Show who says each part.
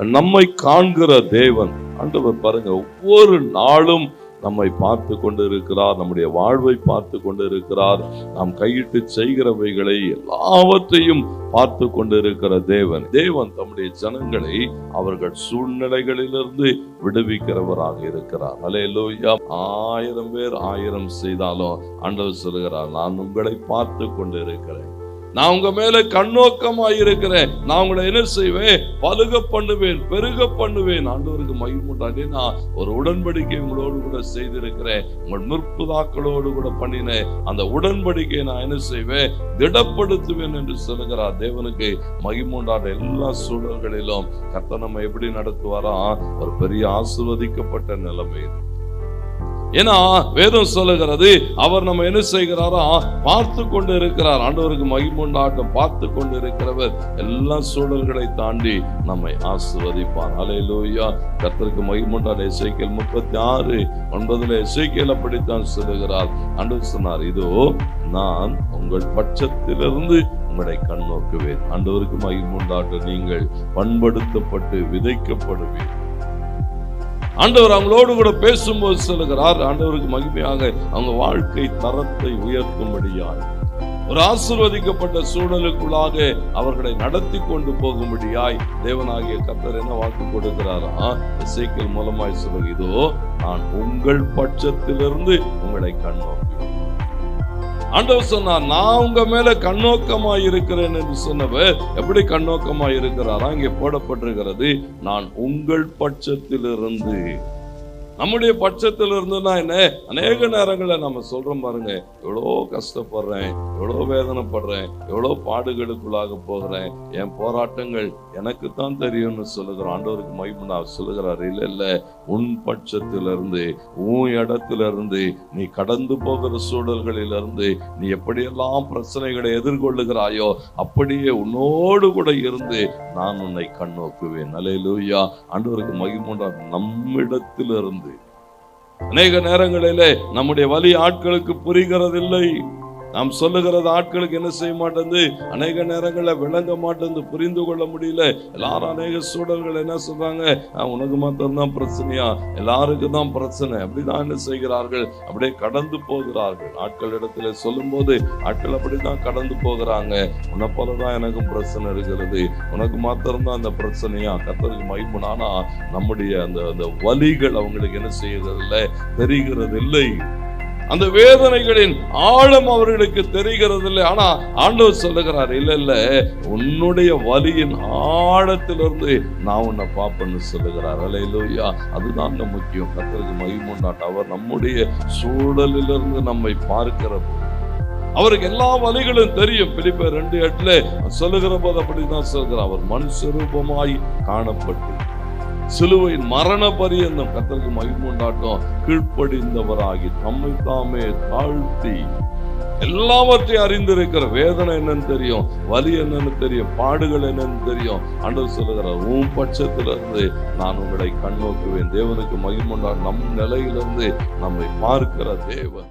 Speaker 1: நம்மை காண்கிற தேவன். ஆண்டவர் பாருங்க ஒவ்வொரு நாளும் நம்மை பார்த்து கொண்டு இருக்கிறார் நம்முடைய வாழ்வை பார்த்து கொண்டு இருக்கிறார் நாம் கையிட்டு செய்கிறவைகளை எல்லாவற்றையும் பார்த்து கொண்டு இருக்கிற தேவன். தேவன் தம்முடைய ஜனங்களை அவர்கள் சூழ்நிலைகளிலிருந்து விடுவிக்கிறவராக இருக்கிறார். அலே லோய்யா ஆயிரம் பேர் ஆயிரம் செய்தாலும் ஆண்டவர் சொல்கிறார் நான் உங்களை பார்த்து கொண்டு இருக்கிறேன் நான் உங்க மேல கண்ணோக்கமாய் இருக்கிறேன். நான் உங்களை என்ன செய்வேன்? பழுக பண்ணுவேன் பெருக பண்ணுவேன். ஆண்டவருக்கு மகிமுண்டாண்டே நான் ஒரு உடன்படிக்கை உங்களோடு கூட செய்திருக்கிறேன். உங்கள் முற்புதாக்களோடு கூட பண்ணினேன். அந்த உடன்படிக்கையை நான் என்ன செய்வேன்? திடப்படுத்துவேன் என்று சொல்லுகிறார். தேவனுக்கு மகிமுண்டாண்ட எல்லா சூழல்களிலும் கர்த்தர் நம்ம எப்படி நடத்துவாரா? ஒரு பெரிய ஆசிர்வதிக்கப்பட்ட நிலைமை ஏன்னா வேதம் சொல்லுகிறது அவர் நம்ம என்ன செய்கிறாரா? பார்த்து கொண்டு இருக்கிறார் ஆண்டவருக்கு மகிமுண்டாட்டம் பார்த்து கொண்டு இருக்கிறவர் எல்லா சூழல்களை தாண்டி நம்மை ஆசிர்வதிப்பார். அலை லோய்யா கத்தருக்கு மகிமுண்டாட இசைக்கல் முப்பத்தி ஆறு ஒன்பதுல இசைக்கல் அப்படித்தான் சொல்லுகிறார். ஆண்டவர் சொன்னார் இதோ நான் உங்கள் பட்சத்திலிருந்து உங்களை கண்ணோக்குவேன் ஆண்டவருக்கு மகிமுண்டாட்டம் நீங்கள் பண்படுத்தப்பட்டு விதைக்கப்படுவீர் ஆண்டவர் அவங்களோடு கூட பேசும்போது சொல்லுகிறார் ஆண்டவருக்கு மகிமையாக அவங்க வாழ்க்கை தரத்தை உயர்த்தும்படியாய். ஒரு ஆசிர்வதிக்கப்பட்ட சூழலுக்குள்ளாக அவர்களை நடத்தி கொண்டு போகும்படியாய் தேவனாகிய கத்தர் என்ன வாக்கு கொடுக்கிறாரா? இசைக்கல் மூலமாய் சொல்லுங்க நான் உங்கள் பட்சத்திலிருந்து உங்களை கண்ணோக்குவேன் ஆண்டவர் சொன்னார் நான் உங்க மேல கண்ணோக்கமா இருக்கிறேன் என்று சொன்னவர் எப்படி கண்ணோக்கமா இருக்கிறாரா? இங்கே போடப்பட்டிருக்கிறது நான் உங்கள் பட்சத்திலிருந்து நம்முடைய பட்சத்தில் இருந்துன்னா என்ன? அநேக நேரங்களில் நம்ம சொல்றோம் பாருங்க எவ்வளோ கஷ்டப்படுறேன் எவ்வளோ வேதனைப்படுறேன் எவ்வளோ பாடுகளுக்குள்ளாக போகிறேன் என் போராட்டங்கள் எனக்கு தான் தெரியும்னு சொல்லுகிறோம் ஆண்டவருக்கு மகிமனா சொல்லுகிறார். இல்லை இல்லை உன் பட்சத்திலிருந்து உன் இடத்துல இருந்து நீ கடந்து போகிற சூழல்களிலிருந்து நீ எப்படியெல்லாம் பிரச்சனைகளை எதிர்கொள்ளுகிறாயோ அப்படியே உன்னோடு கூட இருந்து நான் உன்னை கண்ணோக்குவேன். அலையிலூயா ஆண்டவருக்கு மகிமுண்டா நம்மிடத்திலிருந்து அநேக நேரங்களிலே நம்முடைய வலி ஆட்களுக்கு புரிகிறதில்லை. நாம் சொல்லுகிறது ஆட்களுக்கு என்ன செய்ய மாட்டேங்குது அநேக நேரங்களில் விளங்க மாட்டேங்குது புரிந்து கொள்ள முடியல. எல்லாரும் அநேக சூழல்கள் என்ன சொல்றாங்க? உனக்கு மாத்திரம்தான் பிரச்சனையா? எல்லாருக்கும் தான் பிரச்சனை. அப்படிதான் என்ன செய்கிறார்கள்? அப்படியே கடந்து போகிறார்கள். ஆட்கள் இடத்துல சொல்லும்போது ஆட்கள் அப்படிதான் கடந்து போகிறாங்க. உன்னை போலதான் எனக்கும் பிரச்சனை இருக்கிறது. உனக்கு மாத்திரம்தான் அந்த பிரச்சனையா? கத்தருக்கு மைமுனானா நம்முடைய அந்த அந்த வலிகள் அவங்களுக்கு என்ன செய்யறதில்லை தெரிகிறது இல்லை அந்த வேதனைகளின் ஆழம் அவர்களுக்கு தெரிகிறது இல்லை ஆனா ஆண்டவர் சொல்லுகிறார் இல்ல இல்ல உன்னுடைய வலியின் ஆழத்திலிருந்து நான் உன்னை பாப்பேன்னு சொல்லுகிறார். அலையிலோயா அதுதான் நம்ம முக்கியம். கத்தருக்கு மகிமுண்டாட்ட அவர் நம்முடைய சூழலிலிருந்து நம்மை பார்க்கிற அவருக்கு எல்லா வழிகளும் தெரியும். பிலிப்பர் ரெண்டு எட்டுல சொல்லுகிற போது அப்படிதான் சொல்கிறார். அவர் மண் சுரூபமாய் காணப்பட்டு சிலுவையின் மரண பரியந்தம் கத்தருக்கு மகிமுண்டாட்டம் கீழ்ப்படிந்தவராகி தம்மை தாமே தாழ்த்தி. எல்லாவற்றையும் அறிந்திருக்கிற வேதனை என்னன்னு தெரியும் வலி என்னன்னு தெரியும் பாடுகள் என்னன்னு தெரியும். அண்டர் சொல்லுகிறார் உன் பட்சத்திலிருந்து நான் உங்களை கண்ணோக்குவேன் தேவனுக்கு மகிமுண்டா நம் நிலையிலிருந்து நம்மை பார்க்கிற தேவன்.